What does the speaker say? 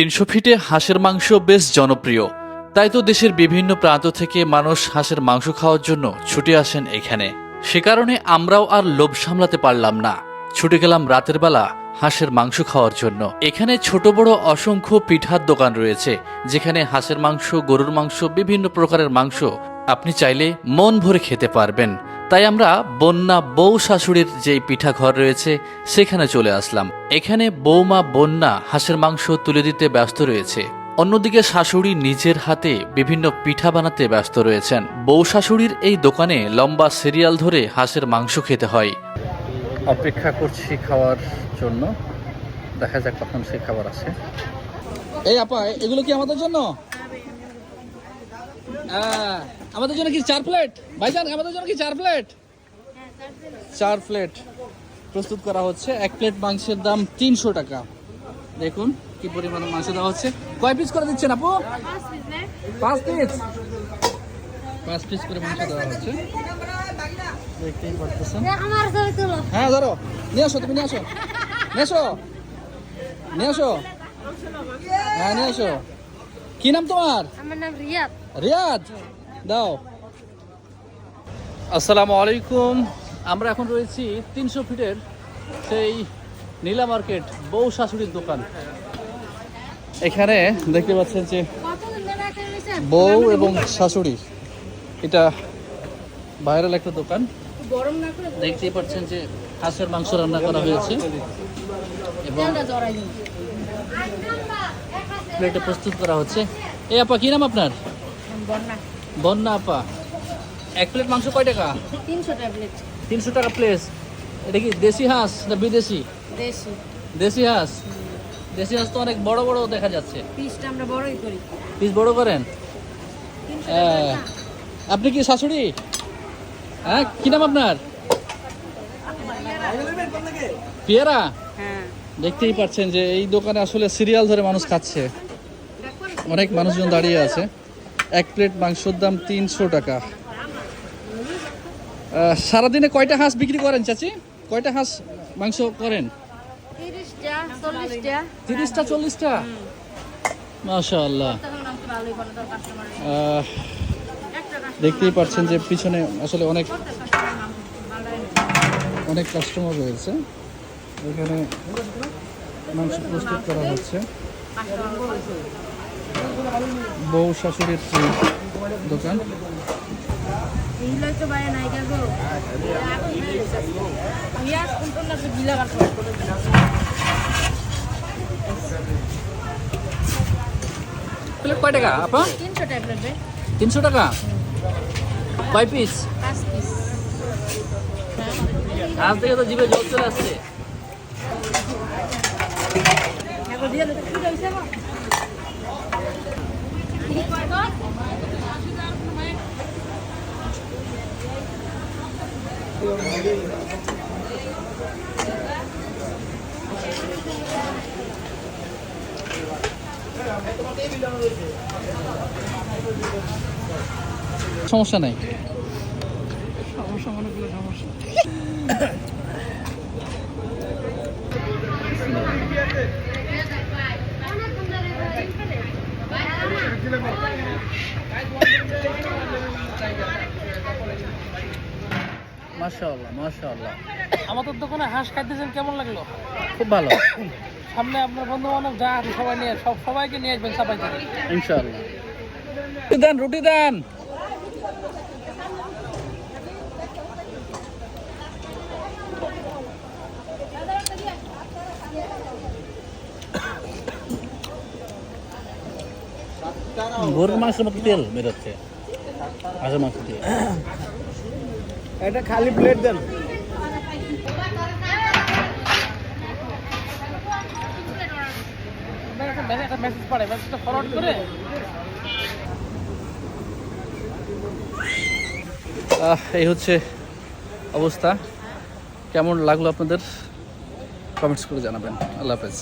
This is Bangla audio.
তিনশো ফিটে হাঁসের মাংস বেশ জনপ্রিয়। তাই তো দেশের বিভিন্ন প্রান্ত থেকে মানুষ হাঁসের মাংস খাওয়ার জন্য ছুটে আসেন এখানে। সে কারণে আমরাও আর লোভ সামলাতে পারলাম না। ছুটে গেলাম রাতের বেলা হাঁসের মাংস খাওয়ার জন্য। এখানে ছোট বড় অসংখ্য পিঠার দোকান রয়েছে, যেখানে হাঁসের মাংস, গরুর মাংস, বিভিন্ন প্রকারের মাংস আপনি চাইলে মন ভরে খেতে পারবেন। তাই আমরা বন্যা বউ শাশুড়ির যেই পিঠা ঘর রয়েছে সেখানে চলে আসলাম। এখানে বৌমা বন্যা হাঁসের মাংস তুলে দিতে ব্যস্ত রয়েছে। অন্যদিকে শাশুড়ি নিজের হাতে বিভিন্ন পিঠা বানাতে ব্যস্ত রয়েছেন। বউ শাশুড়ির এই দোকানে লম্বা সিরিয়াল ধরে হাঁসের মাংস খেতে হয়। অপেক্ষা করছি খাওয়ার জন্য। দেখা যাক কখন সেই খাবার আছে এই আপা এগুলো কি আমাদের জন্য? আমাদের জন্য কি চার প্লেট ভাইজান, আমাদের জন্য কি চার প্লেট চার প্লেট প্রস্তুত করা হচ্ছে। এক প্লেট মাংসের দাম তিনশো টাকা। দেখুন কি পরিমাণে মাংস দেওয়া হচ্ছে। কয় পিস করে দিচ্ছেন আপু? পাঁচ পিস পাঁচ পিস করে মাংস দেওয়া হচ্ছে। হ্যাঁ ধরো। নিয়ে আসো তুমি, নিয়ে আসো। নিয়ে আসো। নিয়ে আসো। হ্যাঁ নিয়ে আসো। কি নাম তোমার? আমার নাম রিয়াদ। রিয়াদ, দাও। আসসালামু আলাইকুম। আমরা এখন রয়েছি তিনশো ফিটের সেই নীলা মার্কেট বউ শাশুড়ির দোকান। এখানে দেখতে পাচ্ছেন যে বউ এবং শাশুড়ি। এটা ভাইরাল একটা দোকান। দেখতেই পাচ্ছেন যে হাঁসের মাংস রান্না করা হয়েছে। এবং প্লেটে প্রস্তুত করা হচ্ছে। এই আপা, কি নাম আপনার? বন্যা। আপা। এক প্লেট মাংস কয় টাকা? তিনশো ট্যাবলেট তিনশো টাকা প্লেস এটা কি দেশি হাঁস না বিদেশি? দেশি। দেশি হাঁস? দেশি হাঁস তো অনেক বড় বড় দেখা যাচ্ছে। পিসটা আমরা বড়ই করি। পিস বড় করেন। আপনি কি শাশুড়ি? হ্যাঁ কি নাম আপনার? পিয়ারা? হ্যাঁ। দেখতেই পাচ্ছেন যে এই দোকানে আসলে সিরিয়াল ধরে মানুষ খাচ্ছে। অনেক মানুষজন দাঁড়িয়ে আছে। এক প্লেট মাংসর দাম তিনশো টাকা। সারাদিনে কয়টা হাঁস বিক্রি করেন চাচি? কয়টা হাঁস মাংস করেন? তিরিশটা চল্লিশটা। মাশা আল্লাহ দেখতেই পাচ্ছেন যে পিছনে আসলে অনেক অনেক কাস্টমার রয়েছে। এখানে মাংস প্রস্তুত করা হচ্ছে। বউ শাশুড়ির দোকান। তো বাইরে নাই গো পিঁয়াজ কোনটা না তো গিলা কাটবো প্লেট টাকা তিনশো তিনশো টাকা? কয় পিস পাঁচ পিস আজ থেকে তো জিভে জল চলে আসছে। এখন দিয়ে দিতে কি হইছে গো সমস্যা নাই মাশাআল্লাহ মাশাআল্লাহ। আমাদের দোকানে হাঁস খাইতেছেন কেমন লাগল? খুব ভালো। সামনে আপনার বন্ধু বান্ধব যা আছে সবাই নিয়ে সব সবাইকে নিয়ে আসবেন সবাই ইনশাআল্লাহ। রুটি দেন রুটি দেন। গরুর মাংসের মতো তেল বেরোচ্ছে হাঁসের মাংস দিয়ে এটা খালি প্লেট দেন। একটা মেসেজ পড়ে মেসেজটা ফরওয়ার্ড করে। এই হচ্ছে অবস্থা। কেমন লাগল আপনাদের? কমেন্টস করে জানাবেন। আল্লাহ হাফেজ।